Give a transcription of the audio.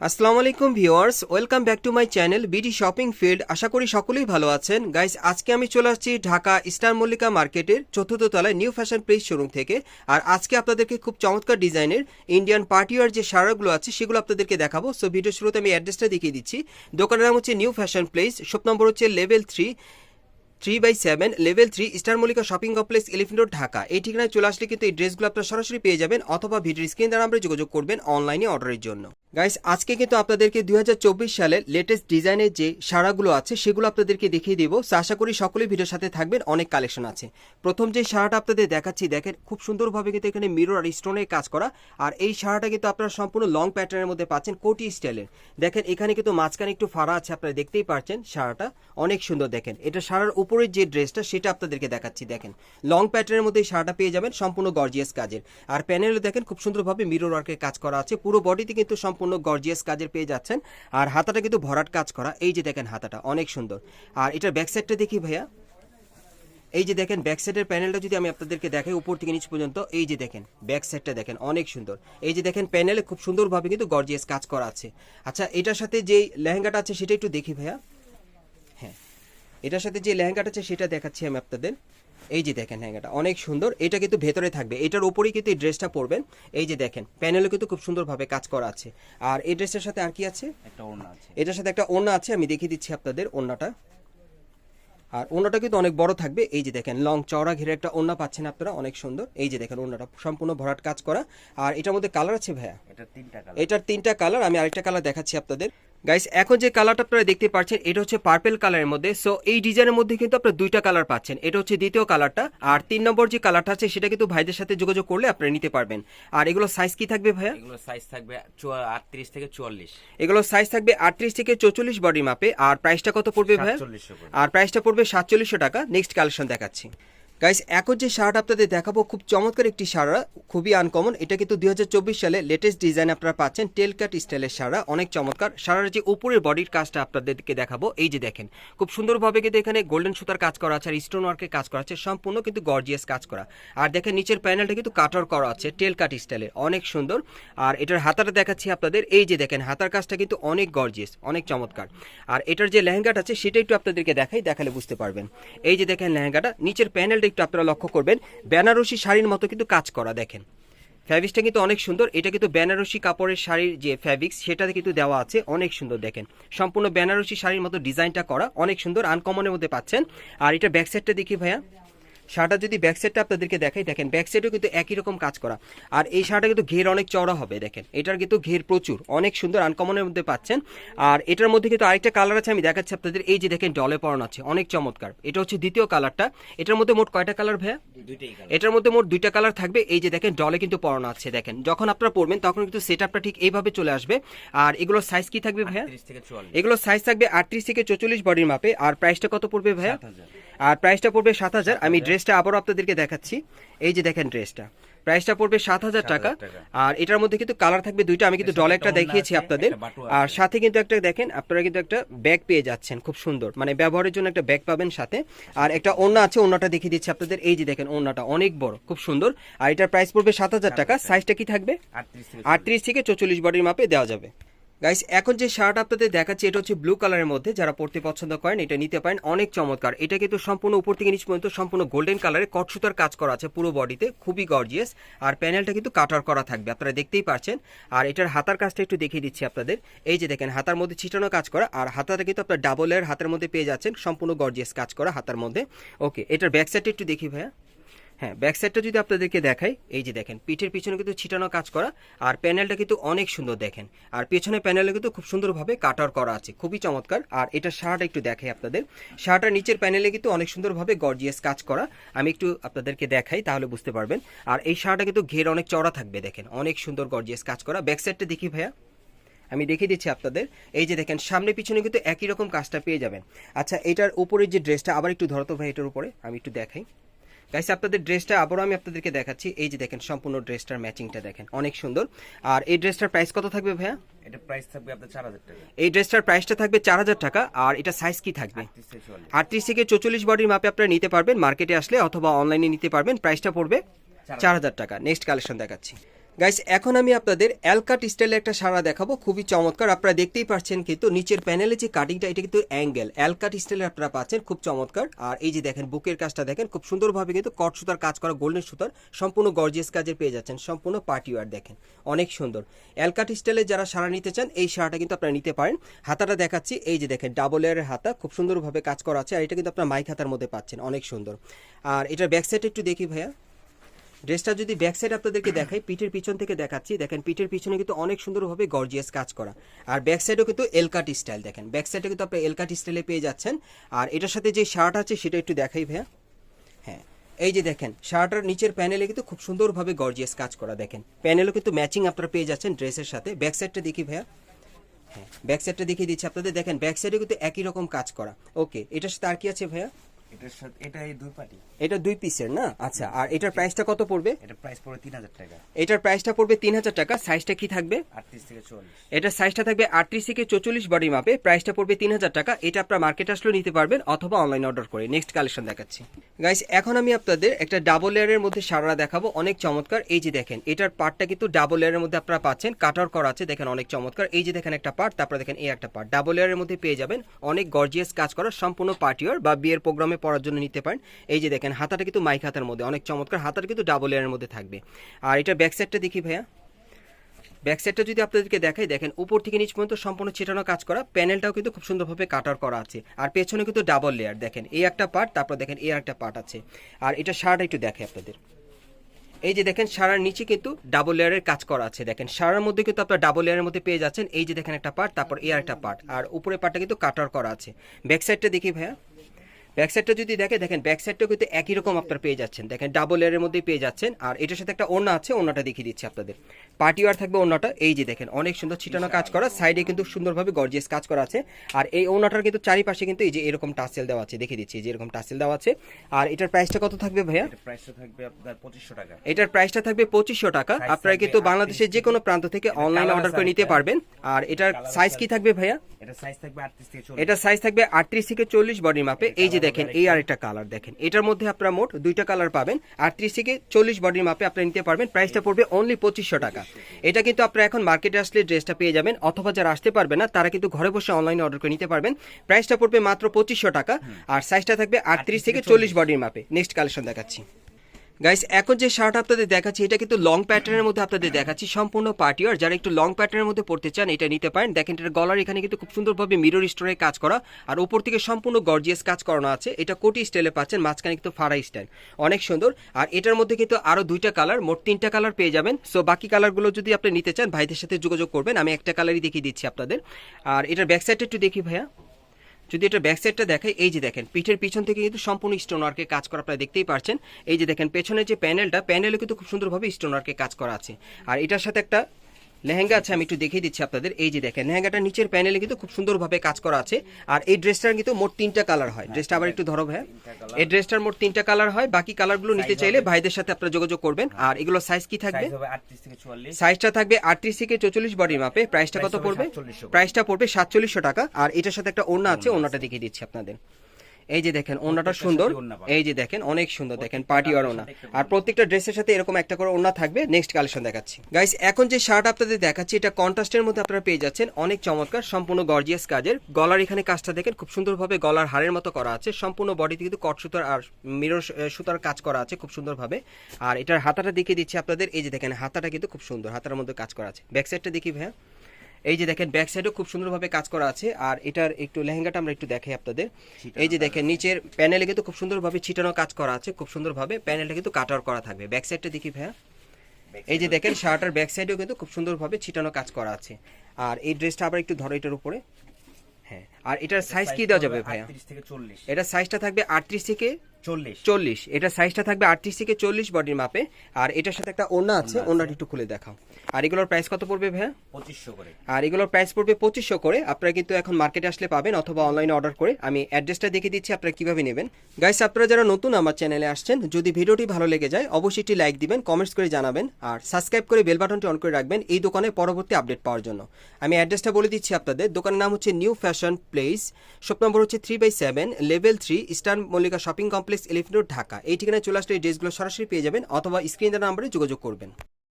আসসালামু আলাইকুম viewers, welcome back to my channel BD shopping field. আশা করি সকলেই ভালো আছেন। গাইস, আজকে আমি চলে আসছি ঢাকা স্টার মল্লিকা মার্কেটের চতুর্থ তলায় নিউ ফ্যাশন প্লেস শোরুম থেকে। আর আজকে আপনাদেরকে খুব চমৎকার ডিজাইনের ইন্ডিয়ান পার্টিওয়ার যে শাড়াগুলো আছে, সেগুলো আপনাদেরকে দেখাবো। সো ভিডিও শুরুতে আমি অ্যাড্রেসটা দেখিয়ে দিচ্ছি। দোকানের নাম হচ্ছে new fashion place, shop number হচ্ছে level three three by seven, level three star Mallika shopping complex, elephant road, Dhaka. এই ঠিকানায় চলে আসলে কিন্তু এই ড্রেসগুলো আপনারা সরাসরি পেয়ে যাবেন, অথবা ভিডিও স্ক্রিন দ্বারা আমরা যোগাযোগ করবেন অনলাইনে অর্ডারের জন্য। গাইস আজকে কিন্তু আপনাদেরকে দুই সালের লেটেস্ট ডিজাইনের যে সারাগুলো আছে, সেগুলো আপনাদেরকে দেখিয়ে দিব। আশা করি সকলেই ভিডিওর সাথে থাকবেন, অনেক কালেকশন আছে। প্রথম যে সারাটা আপনাদের দেখাচ্ছি, দেখেন, খুব সুন্দরভাবে কিন্তু এখানে মিরর আর স্টোনের কাজ করা। আর এই সারাটা কিন্তু আপনারা সম্পূর্ণ লং প্যাটার্নের মধ্যে পাচ্ছেন, কোটি স্টাইলের দেখেন, এখানে কিন্তু মাঝখানে একটু ফাড়া আছে, আপনারা দেখতেই পারছেন সারাটা অনেক সুন্দর, দেখেন, এটা সারার উপরের যে ড্রেসটা সেটা আপনাদেরকে দেখাচ্ছি, দেখেন। লং প্যাটার্নের মধ্যে এই সারাটা পেয়ে যাবেন, সম্পূর্ণ গর্জিয়াস কাজের। আর প্যানেলে দেখেন, খুব সুন্দরভাবে মিরর ওয়ার্কের কাজ করা আছে। পুরো বডিতে কিন্তু সম্পূর্ণ গর্জিয়াস কাজের পেয়ে যাচ্ছেন। আর হাতাটা কিন্তু ভরাট কাজ করা। এই যে দেখেন হাতাটা, অনেক সুন্দর। আর এটার ব্যাক সাইডটা দেখি ভাইয়া। এই যে দেখেন ব্যাক সাইডের প্যানেলটা যদি আমি আপনাদেরকে দেখাই, উপর থেকে নিচ পর্যন্ত, এই যে দেখেন ব্যাক সাইডটা দেখেন, অনেক সুন্দর। এই যে দেখেন প্যানেলে খুব সুন্দরভাবে কিন্তু গর্জিয়াস কাজ করা আছে। আচ্ছা এটার সাথে যেই লেহেঙ্গাটা আছে সেটা একটু দেখি ভাইয়া। হ্যাঁ এটার সাথে যে লেহেঙ্গাটা আছে সেটা দেখাচ্ছি আমি আপনাদের। এই যে দেখেন লেহেঙ্গাটা অনেক সুন্দর। এটা কিন্তু ভেতরে থাকবে। এটার উপরেই কিন্তু এই ড্রেসটা পরবেন। এই যে দেখেন প্যানেলে কিন্তু খুব সুন্দরভাবে কাজ করা আছে। আর এই ড্রেসের সাথে আর কি আছে? একটা ওড়না আছে। এটার সাথে একটা ওড়না আছে আমি দেখিয়ে দিচ্ছি আপনাদের ওড়নাটা। আর ওড়নাটা কিন্তু অনেক বড় থাকবে। এই যে দেখেন লং চওড়া ঘিরে একটা ওড়না পাচ্ছেন আপনারা অনেক সুন্দর। এই যে দেখেন ওড়নাটা সম্পূর্ণ ভরাট কাজ করা। আর এটার মধ্যে কালার আছে ভাইয়া? এটা তিনটা কালার। এটার তিনটা কালার আমি আরেকটা কালার দেখাচ্ছি আপনাদের। গাইস এখন যে কালারটা আপনারা দেখতে পাচ্ছেন এটা হচ্ছে পার্পেল কালারের মধ্যে। সো এই ডিজাইনের মধ্যে কিন্তু আপনারা দুইটা কালার পাচ্ছেন। এটা হচ্ছে দ্বিতীয় কালারটা আর তিন নম্বর যে কালারটা আছে সেটা কিন্তু ভাইদের সাথে যোগাযোগ করলে আপনারা নিতে পারবেন। আর এগুলো সাইজ কি থাকবে ভাইয়া? এগুলো সাইজ থাকবে আটত্রিশ থেকে চুয়াল্লিশ। এগুলো সাইজ থাকবে আটত্রিশ থেকে চৌচল্লিশ বডি মাপে আর প্রাইসটা কত পড়বে ভাইয়া। আর প্রাইসটা পড়বে সাতচল্লিশশো টাকা। নেক্সট কালেকশন দেখাচ্ছি। গাইস এখন যে শার্ট আপনাদের দেখাবো, খুব চমৎকার একটি সারা খুবই আনকমন এটা কিন্তু দুই হাজার চব্বিশ সালে লেটেস্ট ডিজাইন আপনারা পাচ্ছেন টেল কাট স্টাইলের সারা অনেক চমৎকার। সারার যে উপরের বডির কাজটা আপনাদেরকে দেখাবো, এই যে দেখেন। খুব সুন্দরভাবে কিন্তু এখানে গোল্ডেন সুতার কাজ করা আছে, আর স্টোন ওয়ার্কের কাজ করা আছে, সম্পূর্ণ কিন্তু গর্জিয়াস কাজ করা। আর দেখেন, নিচের প্যানেলটা কিন্তু কাটার করা আছে টেল কাট স্টাইলের অনেক সুন্দর। আর এটার হাতাটা দেখাচ্ছি আপনাদের, এই যে দেখেন, হাতার কাজটা কিন্তু অনেক গর্জিয়াস অনেক চমৎকার। আর এটার যে লেহেঙ্গাটা আছে, সেটা একটু আপনাদেরকে দেখাই, দেখালে বুঝতে পারবেন। এই যে দেখেন লেহেঙ্গাটা, নিচের প্যানেলটা একটু আপনারা লক্ষ্য করবেন, বেনারসি শাড়ির মতো কিন্তু কাজ করা, দেখেন। ফ্যাব্রিক্সটা কিন্তু অনেক সুন্দর, এটা কিন্তু বেনারসি কাপড়ের শাড়ির যে ফ্যাব্রিক্স, সেটাতে কিন্তু দেওয়া আছে, অনেক সুন্দর, দেখেন। সম্পূর্ণ বেনারসি শাড়ির মতো ডিজাইনটা করা, অনেক সুন্দর আনকমনের মধ্যে পাচ্ছেন। আর এটা ব্যাক সাইডটা দেখি ভাইয়া। শার্টটা যদি ব্যাক সাইডটা আপনাদেরকে দেখাই দেখেন ব্যাক সাইডেও কিন্তু একই রকম কাজ করা। আর এই শার্টটা কিন্তু ঘের অনেক চওড়া হবে দেখেন। এটার কিন্তু ঘের প্রচুর অনেক সুন্দর আনকমনের মধ্যে পাচ্ছেন। আর এটার মধ্যে কিন্তু আরেকটা কালার আছে আমি দেখাচ্ছি আপনাদের। এই যে দেখেন ডলে পড়ানো আছে অনেক চমৎকার। এটা হচ্ছে দ্বিতীয় কালারটা এটার মধ্যে মোট কয়টা কালার ভাইয়া? দুইটাই এটার মধ্যে মোট দুইটা কালার থাকবে। এই যে দেখেন ডলে কিন্তু পড়ানো আছে দেখেন। যখন আপনারা পড়বেন তখন কিন্তু সেট আপটা ঠিক এইভাবে চলে আসবে। আর এগুলোর সাইজ কি থাকবে ভাইয়া? এগুলোর সাইজ থাকবে আটত্রিশ থেকে চৌচল্লিশ বডির মাপে। আর প্রাইসটা কত পড়বে ভাইয়া। আর প্রাইসটা পড়বে সাত হাজার। আমি ড্রেসটা আবারও আপনাদেরকে দেখাচ্ছি। এই যে দেখেন ড্রেসটা। প্রাইসটা পড়বে সাত হাজার টাকা। আর এটার মধ্যে কিন্তু কালার থাকবে দুইটা। আমি কিন্তু একটা দেখিয়েছি আপনাদের। আর সাথে কিন্তু একটা দেখেন আপনারা কিন্তু একটা ব্যাগ পেয়ে যাচ্ছেন খুব সুন্দর। মানে ব্যবহারের জন্য একটা ব্যাগ পাবেন সাথে। আর একটা ওড়না আছে ওড়নাটা দেখিয়ে দিচ্ছি আপনাদের। এই যে দেখেন ওড়নাটা অনেক বড় খুব সুন্দর। আর এটার প্রাইস পড়বে সাত হাজার টাকা। সাইজটা কি থাকবে? আটত্রিশ থেকে আটত্রিশ থেকে চৌচল্লিশ বডির মাপে দেওয়া যাবে। গাইস এখন যে শার্ট আপনাদের দেখাচ্ছি, এটা হচ্ছে ব্লু কালারের মধ্যে। যারা পড়তে পছন্দ করেন, এটা নিতে পারেন। অনেক চমৎকার। এটা কিন্তু সম্পূর্ণ উপর থেকে নিচ পর্যন্ত, সম্পূর্ণ গোল্ডেন কালারে কটসুতার কাজ করা আছে পুরো বডিতে খুবই গর্জিয়াস আর প্যানেলটা কিন্তু কাটার করা থাকবে। আপনারা দেখতেই পারছেন। আর এটার হাতার কাজটা একটু দেখিয়ে দিচ্ছি আপনাদের। এই যে দেখেন, হাতার মধ্যে ছিটানো কাজ করা। আর হাতাটা কিন্তু আপনার ডাবলের হাতের মধ্যে পেয়ে যাচ্ছেন। সম্পূর্ণ গর্জিয়াস কাজ করা হাতার মধ্যে। ওকে এটার ব্যাক সাইডটা একটু দেখি ভাইয়া। হ্যাঁ ব্যাক সাইডটা যদি আপনাদেরকে দেখাই, এই যে দেখেন, পিঠের পিছনে কিন্তু ছিটানো কাজ করা, আর প্যানেলটা কিন্তু অনেক সুন্দর দেখেন। আর পেছনে প্যানেলে কিন্তু খুব সুন্দরভাবে কাটার করা আছে, খুবই চমৎকার। আর এটা শার্ট একটু দেখাই আপনাদের। শার্টের নিচের প্যানেলে কিন্তু অনেক সুন্দরভাবে গর্জিয়াস কাজ করা। আমি একটু আপনাদেরকে দেখাই, তাহলে বুঝতে পারবেন। আর এই শার্টটা কিন্তু ঘের অনেক চড়া থাকবে, দেখেন, অনেক সুন্দর গর্জিয়াস কাজ করা। ব্যাক সাইডটা দেখি ভাইয়া। আমি দেখিয়ে দিচ্ছি আপনাদের। এই যে দেখেন, সামনে পিছনে কিন্তু একই রকম কাজটা পেয়ে যাবেন। আচ্ছা এটার উপরের যে ড্রেসটা আবার একটু ধরতো ভাই এটার উপরে, আমি একটু দেখাই। গাইস আপনাদের ড্রেসটা আবারও আমি আপনাদেরকে দেখাচ্ছি। এই যে দেখেন সম্পূর্ণ ড্রেসটার ম্যাচিংটা দেখেন অনেক সুন্দর। আর এই ড্রেসটার প্রাইস কত থাকবে ভাইয়া? এটা প্রাইস থাকবে আপনার চার হাজার টাকা। এই ড্রেসটার প্রাইসটা থাকবে চার হাজার টাকা আর এটা সাইজ কি থাকবে? আটত্রিশ থেকে চৌচল্লিশ বডির মাপে আপনারা নিতে পারবেন মার্কেটে আসলে অথবা অনলাইনে নিতে পারবেন প্রাইসটা পড়বে চার হাজার। টাকা। নেক্সট কালেকশন দেখাচ্ছি। গাইস এখন আমি আপনাদের অ্যালকাট স্টাইলে একটা সারা দেখাবো, খুবই চমৎকার। আপনারা দেখতেই পাচ্ছেন কিন্তু নিচের প্যানেলে যে কাটিংটা এটা কিন্তু অ্যাঙ্গেল অ্যালকাট স্টাইলে আপনারা পাচ্ছেন, খুব চমৎকার। আর এই যে দেখেন, বুকের কাজটা দেখেন, খুব সুন্দরভাবে কিন্তু কট সুতার কাজ করা গোল্ডেন সুতার, সম্পূর্ণ গর্জিয়াস কাজের পেয়ে যাচ্ছেন, সম্পূর্ণ পার্টি ওয়ার দেখেন, অনেক সুন্দর। অ্যালকাট স্টাইলে যারা সারা নিতে চান, এই সারাটা কিন্তু আপনারা নিতে পারেন। হাতাটা দেখাচ্ছি, এই যে দেখেন ডাবল লেয়ারের হাতা, খুব সুন্দরভাবে কাজ করা আছে, আর এটা কিন্তু আপনার মাইক হাতার মধ্যে পাচ্ছেন, অনেক সুন্দর। আর এটার ব্যাক সাইড একটু দেখি ভাইয়া। ড্রেসটা যদি ব্যাক সাইড আপনাদেরকে দেখাই, পিঠের পিছন থেকে দেখাচ্ছি। দেখেন, পিঠের পিছনে কিন্তু অনেক সুন্দরভাবে গর্জিয়াস কাজ করা। আর ব্যাক সাইডও কিন্তু এলকাট স্টাইল দেখেন। ব্যাক সাইডে কিন্তু আপনি এলকাট স্টাইলে পেয়ে যাচ্ছেন। আর এটার সাথে যে শার্ট আছে, সেটা একটু দেখাই ভাইয়া। হ্যাঁ এই যে দেখেন শার্টের নিচের প্যানেলে কিন্তু খুব সুন্দরভাবে গর্জিয়াস কাজ করা, দেখেন। প্যানেলও কিন্তু ম্যাচিং আপনারা পেয়ে যাচ্ছেন ড্রেসের সাথে। ব্যাক সাইডটা দেখি ভাইয়া। হ্যাঁ ব্যাক সাইডটা দেখিয়ে দিচ্ছি আপনাদের। দেখেন ব্যাক সাইডে কিন্তু একই রকম কাজ করা। ওকে এটার সাথে আর কি আছে ভাইয়া? এটার সাথে এটা এই দুই পাটি। এটা দুই পিসের না? আচ্ছা আর এটার প্রাইসটা কত পড়বে? এটা প্রাইস পড়ে তিন হাজার টাকা। এটার প্রাইসটা পড়বে তিন হাজার টাকা সাইজটা কি থাকবে? আটত্রিশ থেকে চল্লিশ এটার সাইজটা থাকবে আটত্রিশ থেকে চৌচল্লিশ বডি মাপে প্রাইসটা পড়বে তিন হাজার টাকা এটা আপনার মার্কেট আসলেও নিতে পারবেন অথবা অনলাইন অর্ডার করে। নেক্সট কালেকশন দেখাচ্ছি। গাইস এখন আমি আপনাদের একটা ডাবল লেয়ারের মধ্যে সারা দেখাবো অনেক চমৎকার। এই যে দেখেন এটার পার্টটা কিন্তু ডাবল লেয়ারের মধ্যে আপনারা পাচ্ছেন কাটার করা আছে দেখেন অনেক চমৎকার। এই যে দেখেন একটা পার্ট তারপরে দেখেন এই একটা পার্ট ডাবল লেয়ারের মধ্যে পেয়ে যাবেন অনেক গর্জিয়াস কাজ করা সম্পূর্ণ পার্টিওর বা বিয়ের প্রোগ্রামে পড়ার জন্য নিতে পারেন। এই যে দেখেন, হাতাটা কিন্তু মাইক হাতার মধ্যে, অনেক চমৎকার। হাতাটা কিন্তু ডাবল এয়ারের মধ্যে থাকবে। আর এটা ব্যাক সাইডটা দেখি ভাইয়া। ব্যাক সাইডটা যদি আপনাদেরকে দেখাই, দেখেন, উপর থেকে নিচ পর্যন্ত সম্পূর্ণ ছিটানো কাজ করা। প্যানেলটাও কিন্তু খুব সুন্দরভাবে কাটার করা আছে। আর পেছনে কিন্তু ডাবল লেয়ার দেখেন, এই একটা পার্ট তারপর দেখেন, এই একটা পার্ট আছে। আর এটা শার্ট একটু দেখে আপনাদের। এই যে দেখেন, সারার নিচে কিন্তু ডাবল লেয়ারের কাজ করা আছে। দেখেন, সারার মধ্যে কিন্তু আপনার ডাবল লেয়ারের মধ্যে পেয়ে যাচ্ছেন। এই যে দেখেন একটা পার্ট তারপর এই একটা পার্ট আর উপরে পার্টটা কিন্তু কাটার করা আছে। ব্যাক সাইডটা দেখি ভাইয়া। ব্যাক সাইডটা যদি দেখে দেখেন ব্যাক সাইডটাও কিন্তু একই রকম আপনার পেয়ে যাচ্ছেন। দেখেন ডাবল লেয়ারের মধ্যেই পেয়ে যাচ্ছেন। আর এটার সাথে একটা ওড়না আছে ওড়নাটা দেখিয়ে দিচ্ছি আপনাদের। পার্টি ওয়ার থাকবে ওড়নাটা। এই যে দেখেন অনেক সুন্দর ছিটানো কাজ করা। সাইডে কিন্তু সুন্দরভাবে গর্জিয়াস কাজ করা আছে। আর এই ওড়নাটার কিন্তু চারিপাশে কিন্তু এই যে এরকম টাসেল দেওয়া আছে দেখিয়ে দিচ্ছি যে এরকম টাসেল দেওয়া আছে। আর এটার প্রাইসটা কত থাকবে ভাইয়া? প্রাইসটা থাকবে আপনার পঁচিশশো টাকা। এটার প্রাইসটা থাকবে পঁচিশশো টাকা। আপনারা কিন্তু বাংলাদেশের যে কোনো প্রান্ত থেকে অনলাইন অর্ডার করে নিতে পারবেন। আর এটার সাইজ কি থাকবে ভাইয়া? এটা সাইজ থাকবে আটত্রিশ থেকে এটা সাইজ থাকবে আটত্রিশ থেকে চল্লিশ বডির মাপে এই যে দেখেন এই আর একটা কালার দেখেন। এটার মধ্যে আপনারা মোট দুইটা কালার পাবেন। আটত্রিশ থেকে চল্লিশ বডির মাপে আপনারা নিতে পারবেন। প্রাইসটা পড়বে অনলি পঁচিশশো টাকা। এটা কিন্তু আপনারা এখন মার্কেটে আসলে ড্রেসটা পেয়ে যাবেন। অথবা যারা আসতে পারবে না তারা কিন্তু ঘরে বসে অনলাইনে অর্ডার করে নিতে পারবেন। প্রাইসটা পড়বে মাত্র পঁচিশশো টাকা। আর সাইজটা থাকবে আটত্রিশ থেকে চল্লিশ। বডির মাপে নেক্সট কালেকশন দেখাচ্ছি। গাইস এখন যে শার্ট আপনাদের দেখাচ্ছি, এটা কিন্তু লং প্যাটার্নের মধ্যে আপনাদের দেখাচ্ছি, সম্পূর্ণ পার্টি আর যারা একটু লং প্যাটার্নের মধ্যে পড়তে চান, এটা নিতে পারেন। দেখেন এটা গলার এখানে কিন্তু খুব সুন্দরভাবে মিরর স্টোরে কাজ করা। আর উপর থেকে সম্পূর্ণ গর্জিয়াস কাজ করানো আছে। এটা কোটি স্টাইলে পাচ্ছেন, মাঝখানে কিন্তু ফাড়া স্টাইল অনেক সুন্দর। আর এটার মধ্যে কিন্তু আরও দুইটা কালার মোট তিনটা কালার পেয়ে যাবেন। সো বাকি কালারগুলো যদি আপনি নিতে চান, ভাইদের সাথে যোগাযোগ করবেন। আমি একটা কালারই দেখিয়ে দিচ্ছি আপনাদের। আর এটার ব্যাক সাইডটা একটু দেখি ভাইয়া। যদি এটা ব্যাক সাইডটা দেখাই, এই যে দেখেন, পিঠের পিছন থেকে কিন্তু সম্পূর্ণ স্টোন ওয়ার্কে কাজ করা আপনারা দেখতেই পারছেন। এই যে দেখেন, পেছনের যে প্যানেলটা প্যানেলে কিন্তু খুব সুন্দরভাবে স্টোন ওয়ার্কে কাজ করা আছে। আর এটার সাথে একটা লেহেঙ্গা আছে আমি একটু দেখিয়ে দিচ্ছি আপনাদের। এই যে দেখেন লেহেঙ্গাটা নিচের প্যানেলে কিন্তু খুব সুন্দরভাবে কাজ করা আছে। আর এই ড্রেসটার কিন্তু মোট তিনটা কালার হয়। ড্রেসটা আবার একটু ধরো ভাই এই ড্রেসটার মোট তিনটা কালার হয়। বাকি কালারগুলো নিতে চাইলে ভাইদের সাথে আপনারা যোগাযোগ করবেন। আর এগুলো সাইজ কি থাকবে? সাইজটা থাকবে আটত্রিশ থেকে চৌচল্লিশ বডির মাপে প্রাইসটা কত পড়বে? 4700 প্রাইসটা পড়বে সাতচল্লিশশো টাকা। আর এটার সাথে একটা ওড়না আছে। ওড়নাটা দেখিয়ে দিচ্ছি আপনাদের। এই যে দেখেন প্রত্যেকটার সুন্দর। এই যে দেখেন অনেক সুন্দর দেখেন পার্টি আর ওড়না। আর প্রত্যেকটা ড্রেসের সাথে এরকম একটা করে ওড়না থাকবে। নেক্সট কালেকশন দেখাচ্ছি। গাইস এখন যে শার্ট আপনাদের দেখাচ্ছি এটা কন্ট্রাস্টের মধ্যে আপনারা পেয়ে যাচ্ছেন অনেক চমৎকার সম্পূর্ণ গর্জিয়াস কাজের। গলার এখানে কাজটা দেখেন খুব সুন্দরভাবে গলার হারের মতো করা আছে। সম্পূর্ণ বডিতে কিন্তু কট সুতার আর মিরর সুতার কাজ করা আছে খুব সুন্দরভাবে। আর এটার হাতাটা দেখিয়ে দিচ্ছি আপনাদের। এই যে দেখেন হাতাটা কিন্তু খুব সুন্দর হাতার মধ্যে কাজ করা আছে। ব্যাক সাইডটা দেখি ভাইয়া। এই যে দেখেন ব্যাক সাইডও খুব সুন্দরভাবে কাজ করা আছে। আর এটার একটু লেহেঙ্গাটা আমরা একটু দেখাই আপনাদের। এই যে দেখেন নিচের প্যানেলে কিন্তু খুব সুন্দরভাবে ছিটানো কাজ করা আছে। খুব সুন্দরভাবে প্যানেলটা কিন্তু কাটার করা থাকবে। ব্যাক সাইডটা দেখি ভাইয়া। এই যে দেখেন শার্টার ব্যাক সাইডেও কিন্তু খুব সুন্দরভাবে ছিটানো কাজ করা আছে। আর এই ড্রেসটা আবার একটু ধরো এটার উপরে। হ্যাঁ। আর এটার সাইজ কি দেওয়া যাবে ভাইয়া? আটত্রিশ থেকে চল্লিশ। এটা সাইজটা থাকবে আটত্রিশ থেকে চল্লিশ। চল্লিশ। এটা সাইজটা থাকবে আটত্রিশ থেকে চল্লিশ বডির মাপে। আর এটার সাথে একটা ওড়না আছে ওড়নাটা একটু খুলে দেখাও। আর এগুলোর প্রাইস কত পড়বে ভাইয়া? পঁচিশশো করে। আর এগুলোর প্রাইস পড়বে পঁচিশশো করে। আপনারা কিন্তু এখন মার্কেটে আসলে পাবেন অথবা অনলাইনে অর্ডার করে। আমি অ্যাড্রেসটা দেখিয়ে দিচ্ছি আপনারা কীভাবে নেবেন। গাইস আপনারা যারা নতুন আমার চ্যানেলে আসছেন যদি ভিডিওটি ভালো লেগে যায় অবশ্যই একটি লাইক দিবেন কমেন্টস করে জানাবেন আর সাবস্ক্রাইব করে বেল বাটনটি অন করে রাখবেন এই দোকানে পরবর্তী আপডেট পাওয়ার জন্য। আমি অ্যাড্রেসটা বলে দিচ্ছি আপনাদের। দোকানের নাম হচ্ছে new fashion place shop number হচ্ছে three by seven level three eastern Mallika shopping complex elephant road Dhaka এই ঠিকানায় চলে আসলে এই ড্রেসগুলো সরাসরি পেয়ে যাবেন, অথবা স্ক্রিন নাম্বারে যোগাযোগ করবেন।